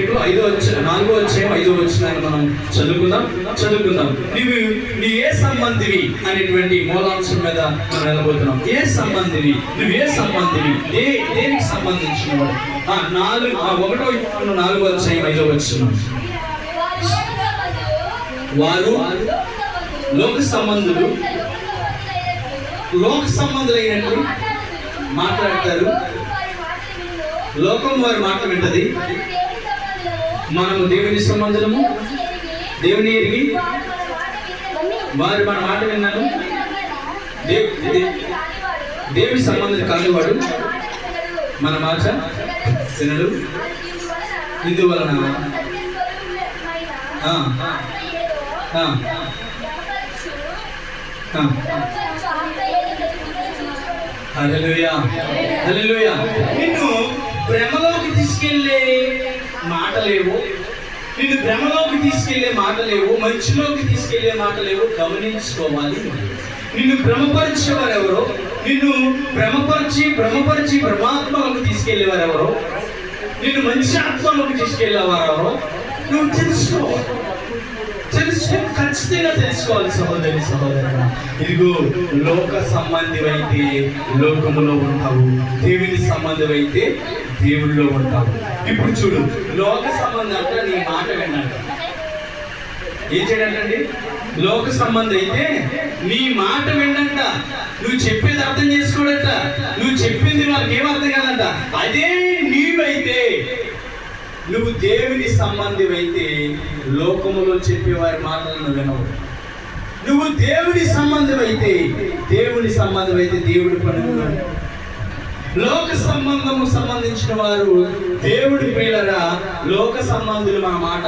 పత్రికలో ఐదో వచ్చిన నాలుగో వచ్చాయం ఐదో వచ్చినాన్ని మనం చదువుకుందాం. చదువుకుందాం. నీవు నీ ఏ సంబంధివి అనేటువంటి మూలాంశం మీద మనం వెళ్ళబోతున్నాం. ఏ సంబంధివి? నువ్వు ఏ సంబంధివి? ఏ దేనికి సంబంధించిన వాడు ఆ, నాలుగు ఆ, ఒకటో నాలుగో వచ్చాయం ఐదో వచ్చిన వారు లోక సంబంధులు. లోక సంబంధులైనట్టు మాట్లాడతారు. లోకం వారి మాట వింటది. మనము దేవుని సంబంధము దేవుని ఎరిగి వారు మన మాట విన్నాను. దేవ్- దేవుని సంబంధం కానివాడు మన మాట తినడు ఇందువలన ఆ, ఆ, నిన్ను ప్రేమలోకి తీసుకెళ్ళే మాటలేవు. నేను భ్రమలోకి తీసుకెళ్ళే మాటలేవు మంచులోకి తీసుకెళ్ళే మాటలేవు గమనించుకోవాలి. నిన్ను భ్రమపరిచేవారు ఎవరో నిన్ను భ్రమపరిచి భ్రమపరిచి భ్రమాత్మలకు తీసుకెళ్ళేవారు ఎవరో నిన్ను మంచి ఆత్మలోకి తీసుకెళ్ళేవారెవరో నువ్వు తెలుసుకోవాలి తెలుసుకో ఖచ్చితంగా తెలుసుకోవాలి సహోదరి సహోదరు ఇదిగో లోక సంబంధమైతే లోకములో ఉంటావు. దేవుని సంబంధమైతే దేవుడిలో ఉంటావు ఇప్పుడు చూడు లోక సంబంధం అంటే నీ మాట విన్నాడు. ఏం చేయడంటండి? లోక సంబంధం అయితే నీ మాట వినంట నువ్వు చెప్పేది అర్థం చేసుకోడట. నువ్వు చెప్పింది వాళ్ళకి ఏం అర్థం కాదంట. అదే నీవైతే నువ్వు దేవుని సంబంధివైతే లోకములో చెప్పేవారి మాటలను వినవు. నువ్వు దేవుని అయితే దేవుని సంబంధమైతే దేవుడి పనులు లోక సంబంధము సంబంధించిన వారు దేవుడి పిల్లరా లోక సంబంధులు మన మాట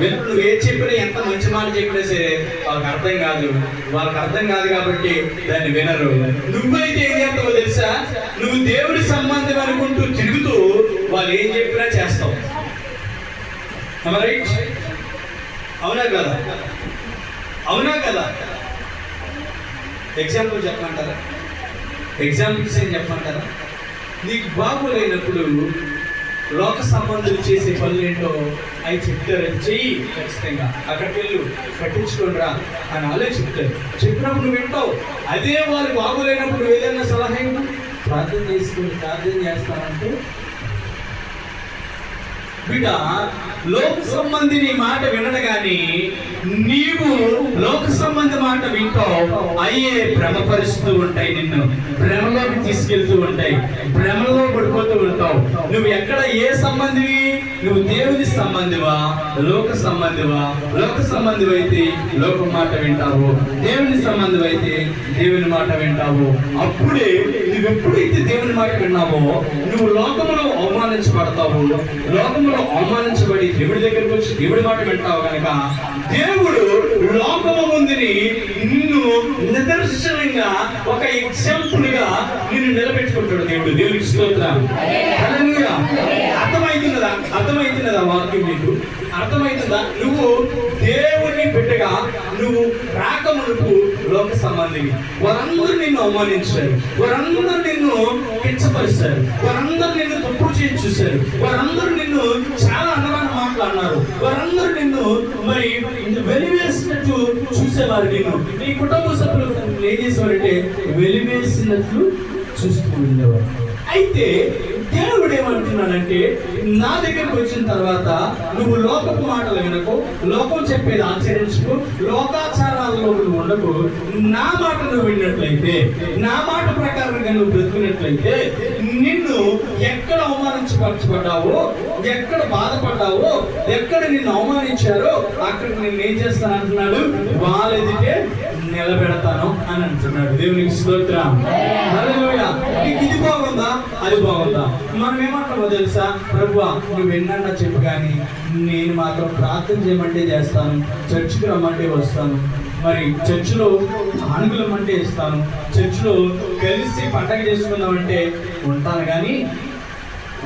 వెనుక నువ్వు ఏ చెప్పినా ఎంత మంచి మాట చెప్పినా సరే వాళ్ళకి అర్థం కాదు. వాళ్ళకి అర్థం కాదు కాబట్టి దాన్ని వినరు. నువ్వైతే ఏం చేస్తావో తెలుసా? నువ్వు దేవుడి సంబంధం అనుకుంటూ తిరుగుతూ వాళ్ళు ఏం చెప్పినా చేస్తావు. అవునా కదా? అవునా కదా? ఎగ్జాంపుల్ చెప్పమంటారా? ఎగ్జాంపుల్స్ ఏం చెప్పమంటారా? నీకు బాగోలేనప్పుడు లోక సంబంధులు చేసే పనులు ఏంటో అవి చెప్తారని చెయ్యి ఖచ్చితంగా. అక్కడికి వెళ్ళు పట్టించుకోండి రా అని వాళ్ళే చెప్తారు చెప్పినప్పుడు నువ్వు వింటావు. అదే వాళ్ళు బాగులేనప్పుడు ఏదైనా సలహా ఇవ్వు. ప్రార్థన చేసుకుని ప్రార్థన చేస్తానంటే బిడ్డ లోక సంబంధిని మాట వినడు కానీ నీవు లోక సంబంధి మాట వింటావు. అయ్యే భ్రమపరుస్తూ ఉంటాయి నిన్ను. భ్రమలోకి తీసుకెళ్తూ ఉంటాయి. భ్రమలో పడిపోతూ ఉంటావు. నువ్వు ఎక్కడ ఏ సంబంధివి? నువ్వు దేవుని సంబంధివా? లోక సంబంధివా? లోక సంబంధివైతే లోక మాట వింటావు. దేవుని సంబంధం అయితే దేవుని మాట వింటావు. అప్పుడే నువ్వు ఎప్పుడైతే దేవుని మాట విన్నావో నువ్వు లోకములో అవమానించబడతావు. లోకములో అవమానించబడి దేవుడి దగ్గరికి వచ్చి దేవుడి మాట వింటావు కనుక దేవుడు లోకము ముందుని నిన్ను నిదర్శనంగా ఒక ఎగ్జాంపుల్గా నిన్ను నిలబెట్టుకుంటాడు దేవుడు. దేవుడికి స్తోత్రం. అర్థమైతున్నదా? అర్థమవుతున్నదా అర్థమవుతున్నదా వాక్యం నీకు? అర్థమవుతుందా నువ్వు దేవుడిని బిడ్డగా నువ్వు రాకమునుపు లోక సంబంధివి. వారందరూ నిన్ను అవమానించారు వారందరూ నిన్ను కించపరిస్తారు వారందరూ నిన్ను తప్పుడు చేసి చూశారు. వారందరూ నిన్ను చాలా అందమైన మాటలు అన్నారు. వారందరూ నిన్ను మరి వెలివేసినట్టు చూసేవారు నిన్ను. నీ కుటుంబ సభ్యులు ఏం చేసేవారంటే వెలివేసినట్లు చూస్తూ ఉండేవారు. అయితే దేవుడు ఏమంటున్నాడంటే నా దగ్గరకు వచ్చిన తర్వాత నువ్వు లోకపు మాటలు వినకు లోకం చెప్పేది ఆచరించుకు లోకాచారాలలో నువ్వు ఉండకు నా మాట నువ్వు విన్నట్లయితే నా మాట ప్రకారంగా నువ్వు బ్రతుకున్నట్లయితే నిన్ను ఎక్కడ అవమానించపరచబడ్డావో ఎక్కడ బాధపడ్డావో ఎక్కడ నిన్ను అవమానించారో అక్కడ నేను ఏం చేస్తాను అంటున్నాడు? వాళ్ళెదికే నిలబెడతాను అని అంటున్నాడు. దేవునికి స్తోత్రం. నీకు ఇది బాగుందా? అది బాగుందా? మనం ఏమంటామో తెలుసా? ప్రభు నువ్వు ఎన్నన్నా చెప్పు కానీ నేను మాత్రం ప్రార్థన చేయమంటే చేస్తాను చర్చికి రమ్మంటే వస్తాను మరి చర్చిలో ఆనుగులం అంటే ఇస్తాను చర్చిలో కలిసి పండగ చేసుకుందామంటే ఉంటాను కానీ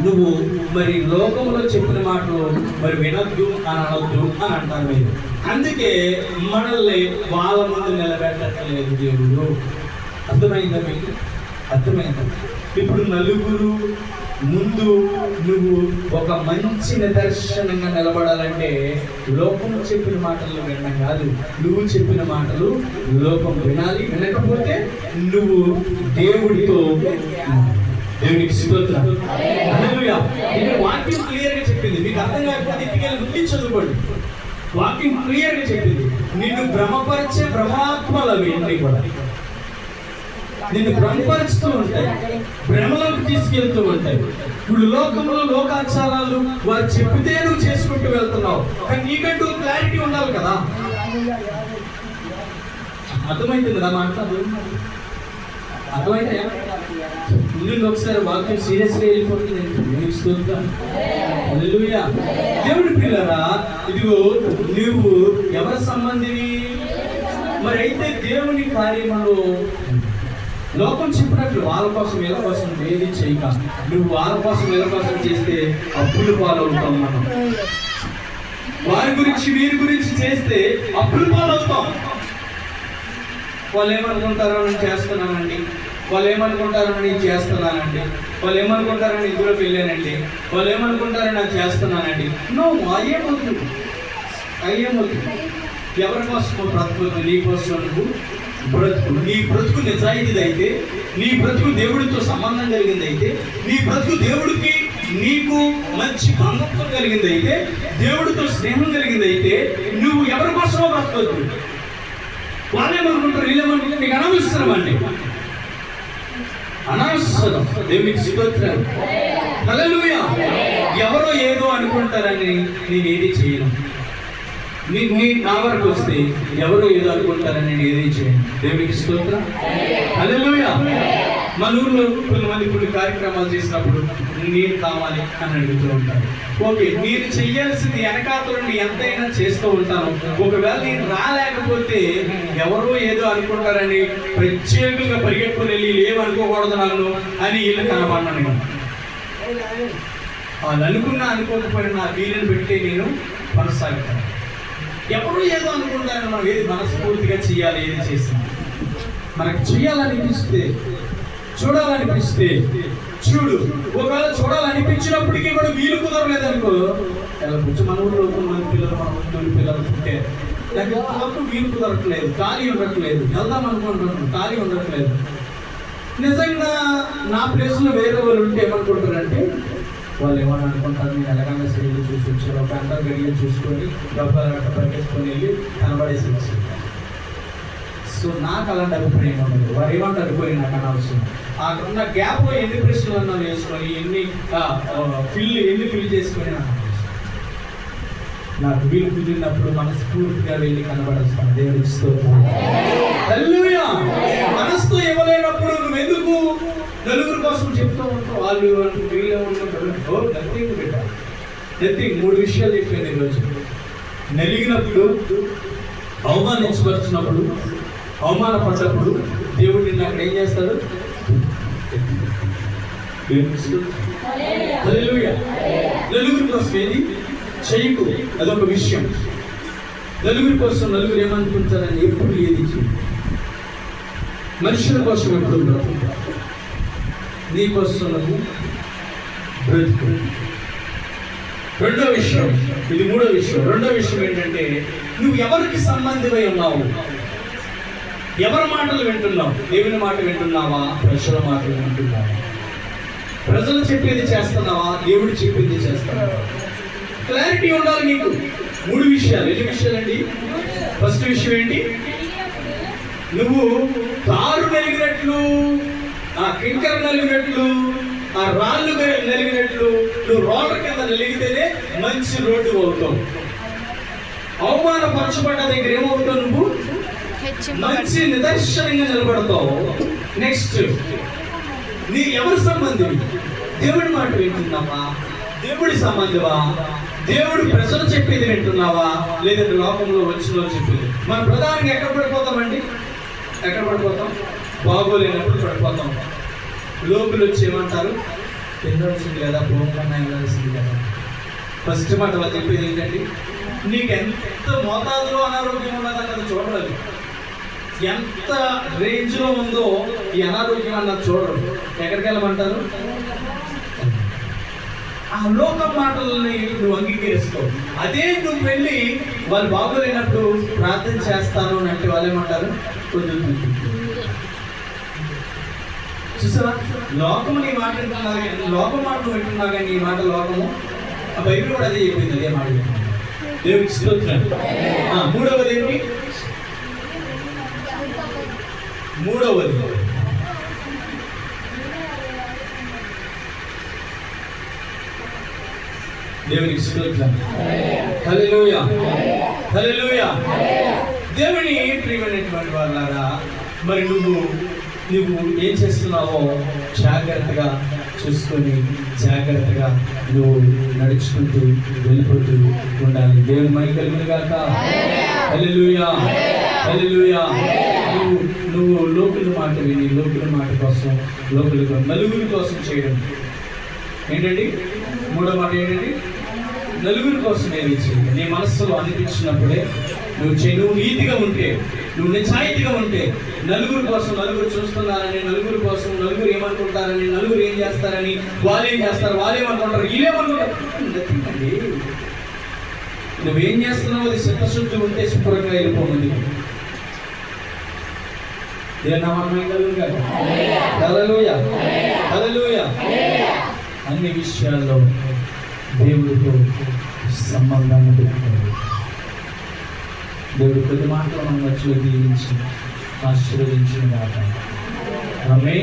నువ్వు మరి లోకంలో చెప్పిన మాటలు మరి వినొద్దు అని అనొద్దు అని అంటారు మీరు. అందుకే మనల్ని వాళ్ళ ముందు నిలబెట్టట్లేదు దేవుడు. అర్థమైందా మీకు? అర్థమైంది. ఇప్పుడు నలుగురు ముందు నువ్వు ఒక మంచి నిదర్శనంగా నిలబడాలంటే లోకం చెప్పిన మాటలు వినడం కాదు. నువ్వు చెప్పిన మాటలు లోకం వినాలి వినకపోతే నువ్వు దేవుడితో దేవునికి స్తోత్రం. ఇక్కడ వాక్యం క్లియర్గా చెప్పింది. మీకు అర్థం కాకపోతే ఇంటికి ముందు చదువుకోండి. వాక్యం క్లియర్గా చెప్పింది. నిన్ను భ్రమపరిచే భ్రమాత్మలు అవి అన్నీ కూడా. నిన్ను భ్రమపరుస్తూ ఉంటాయి. భ్రమలోకి తీసుకెళ్తూ ఉంటాయి. ఇప్పుడు లోకంలో లోకాచారాలు వారు చెప్పితే నువ్వు చేసుకుంటూ వెళ్తున్నావు. కానీ నీకంటూ క్లారిటీ ఉండాలి కదా. అర్థమైంది కదా మాట్లాడు అర్థమైతే ముందు ఒకసారి వాక్యం సీరియస్గా వెళ్ళిపోతుంది దేవుడి పిల్లరా ఇదిగో నువ్వు ఎవరి సంబంధివి? మరి అయితే దేవుని కార్యములు లోకం చెప్పినట్లు వాళ్ళ కోసం వీళ్ళ కోసం ఏది చేయక. నువ్వు వాళ్ళ కోసం వీళ్ళ కోసం చేస్తే అప్పులు పాలవుతాం మనం. వారి గురించి వీరి గురించి చేస్తే అప్పులు పాలవుతాం. వాళ్ళు ఏమనుకుంటారో నేను చేస్తున్నానండి. వాళ్ళు ఏమనుకుంటారో నేను చేస్తున్నానండి. వాళ్ళు ఏమనుకుంటారో నేను ఇందులో వెళ్ళానండి. వాళ్ళు ఏమనుకుంటారో నాకు చేస్తున్నానండి. నో అయ్యేమవుతుంది అయ్యేమవుతుంది ఎవరి కోసమో బ్రతుకు నీ కోసం నువ్వు బ్రతుకు నీ బ్రతుకు నిజాయితీది అయితే నీ బ్రతుకు దేవుడితో సంబంధం కలిగింది అయితే నీ బ్రతుకు దేవుడికి నీకు మంచి బంధత్వం కలిగింది అయితే దేవుడితో స్నేహం కలిగింది అయితే నువ్వు ఎవరి కోసమో బ్రతకొద్దు వాళ్ళేమనుకుంటారు వీళ్ళేమనుకుంటారు నీకు అనవసరం అండి. అనవసరం. దేవునికి స్తోత్రం ఎవరో ఏదో అనుకుంటారని నేను ఏది చేయను. మీ మీ నా వరకు వస్తే ఎవరో ఏదో అనుకుంటారని నేను ఏది చేయను దేవునికి స్తోత్రం. హల్లెలూయా. మన ఊర్లో కొంతమంది కొన్ని కార్యక్రమాలు చేసినప్పుడు నేను కావాలి అని అడుగుతూ ఉంటారు ఓకే నేను చెయ్యాల్సింది వెనకాతలను ఎంతైనా చేస్తూ ఉంటాను. ఒకవేళ నేను రాలేకపోతే ఎవరో ఏదో అనుకుంటారని ప్రత్యేకంగా పరిగెట్టుకుని వెళ్ళి ఏమనుకోకూడదు నన్ను అని వీళ్ళు కనబడినాను వాళ్ళు అనుకున్నా అనుకోకపోయినా వీళ్ళని పెట్టి నేను కొనసాగుతాను. ఎవరు ఏదో అనుకుంటారో మనం ఏది మనస్ఫూర్తిగా చేయాలి ఏది చేసినా. మనకు చేయాలనిపిస్తే చూడాలనిపిస్తే చూడు ఒకవేళ చూడాలనిపించినప్పటికీ కూడా వీలు కుదరలేదు అనుకో కొంచెం మన ఊళ్ళో కొంతమంది పిల్లలు మన ఊళ్ళో పిల్లలు ఉంటే దానికి వీలు కుదరట్లేదు ఖాళీ ఉండట్లేదు వెళ్దాం అనుకుంటున్నాం ఖాళీ ఉండట్లేదు. నిజంగా నా ప్లేస్లో వేరే వాళ్ళు ఉంటే ఏమనుకుంటారంటే వాళ్ళు ఏమన్నా అనుకుంటారు? నేను ఎలాగైనా సరిగ్గా చూసి వచ్చారు ఒక అంతా గడియలు చూసుకొని డబ్బాలు గట్ట పరిగెత్తుకొని వెళ్ళి కనబడేసి వచ్చారు. సో నాకు అలాంటి అభిప్రాయం ఉండదు వారు ఏమంటారు? పోయి నాకు అనవసరం అక్కడ ఉన్న గ్యాప్ ఎన్ని ప్రశ్నలు అన్నా వేసుకొని ఎన్ని ఫిల్ ఎన్ని ఫిల్ చేసుకొని నాకు. నాకు వీలు కుదిరినప్పుడు మనస్ఫూర్తిగా వెళ్ళి కనబడేస్తాను. దేవుడికి స్తోత్రం. మనసుతో ఇవ్వలేనప్పుడు నువ్వు ఎందుకు నలుగురు కోసం చెప్తూ ఉంటావు? వాళ్ళు వాళ్ళు వీళ్ళు ఓ నథింగ్ బిడ్డ నథింగ్ మూడు విషయాలు చెప్పాను ఈరోజు. నలిగినప్పుడు అవమానించబడుతున్నప్పుడు అవమానపడ్డప్పుడు దేవుడు నిన్ను అక్కడ ఏం చేస్తాడు. నలుగురి కోసం ఏది? చేయకు. అదొక విషయం. నలుగురి కోసం నలుగురు ఏమనుకుంటారని ఎప్పుడు ఏది మనుషుల కోసం ఎప్పుడు బ్రతుకు నీ కోసం బ్రతుకు. రెండో విషయం ఇది మూడో విషయం. రెండో విషయం ఏంటంటే నువ్వు ఎవరికి సంబంధమై ఉన్నావు? ఎవరి మాటలు వింటున్నావు? దేవుని మాట వింటున్నావా? ప్రజల మాటలు వింటున్నావా? ప్రజలు చెప్పేది చేస్తున్నావా? దేవుడు చెప్పింది చేస్తున్నావా? క్లారిటీ ఉండాలి మీకు. మూడు విషయాలు. ఎన్ని విషయాలండి? ఫస్ట్ విషయం ఏంటి? నువ్వు కారు నలిగినట్లు ఆ కింకర నలిగినట్లు ఆ రాళ్ళు నలిగినట్లు నువ్వు రోడ్ల కింద నలిగితేనే మంచి రోడ్డు అవుతావు. అవమానపరచబడ్డ దగ్గర ఏమవుతావు నువ్వు? మంచి నిదర్శనంగా నిలబడతావు. నెక్స్ట్ నీ ఎవరి సంబంధం? దేవుడి మాట వింటున్నావా? దేవుడి సంబంధమా? దేవుడు ప్రజలు చెప్పేది వింటున్నావా? లేదంటే లోకంలో వచ్చిన చెప్పేది మనం ప్రధానంగా ఎక్కడ పడిపోతామండి? ఎక్కడ పడిపోతాం? బాగోలేనప్పుడు పడిపోతాం. లోకులు వచ్చి ఏమంటారు? తినవలసింది కదా భూమికన్నా వెళ్ళాల్సింది కదా. ఫస్ట్ మాట వాళ్ళు చెప్పేది ఏంటండి? నీకు ఎంత మోతాదులో అనారోగ్యం ఉన్నదన్నది చూడలేదు ఎంత రేంజ్లో ఉందో ఈ అనారోగ్యం అన్నది చూడరు ఎక్కడికి వెళ్ళమంటారు? ఆ లోక మాటలని నువ్వు అంగీకరిస్తావు అదే నువ్వు వెళ్ళి వాళ్ళు బాగోలేనప్పుడు ప్రార్థన చేస్తాను అని అంటే వాళ్ళు ఏమంటారు? కొంచెం చూసావా? లోకము నీ మాట వింటున్నారు కానీ లోక మాట నువ్వు వింటున్నావు కానీ నీ మాట లోకము? ఆ బైబిల్ కూడా అదే చెప్పింది అదే మాట. దేవుడి స్తోత్రం. మూడవది ఏంటి? మూడవది. దేవునికి స్తోత్రం. హల్లెలూయా. హల్లెలూయా. దేవుని ప్రియమైనటువంటి వాళ్ళారా మరి నువ్వు నువ్వు ఏం చేస్తున్నావో జాగ్రత్తగా చూసుకొని జాగ్రత్తగా నువ్వు నడుచుకుంటూ వెళ్ళిపోతూ ఉండాలి. దేవుని మై కలిగిన కాక హల్లెలూయా. హల్లెలూయా. నువ్వు నువ్వు లోకుల మాట విని లోకుల మాట కోసం లోకుల నలుగురి కోసం చేయడం. ఏంటండి? మూడో మాట ఏంటండి? నలుగురి కోసం చేయి నీ మనస్సులో అనిపించినప్పుడే నువ్వు నువ్వు నీతిగా ఉంటే నువ్వు నిజాయితీగా ఉంటే నలుగురు కోసం నలుగురు చూస్తున్నారని నలుగురు కోసం నలుగురు ఏమనుకుంటారని నలుగురు ఏం చేస్తారని వాళ్ళు ఏం చేస్తారు వాళ్ళు ఏమనుకుంటారు వీళ్ళేమనుకుంటారు? నువ్వేం చేస్తున్నావు అది చిత్తశుద్ధి ఉంటే శుభ్రంగా వెళ్ళిపోతుంది అన్ని విషయాల్లో దేవుడితో సంబంధాన్ని పెట్టుకోవాలి. దేవుడు ప్రతి మాటలో మన మధ్యలో దీవించి ఆశీర్వదించిన ఆమె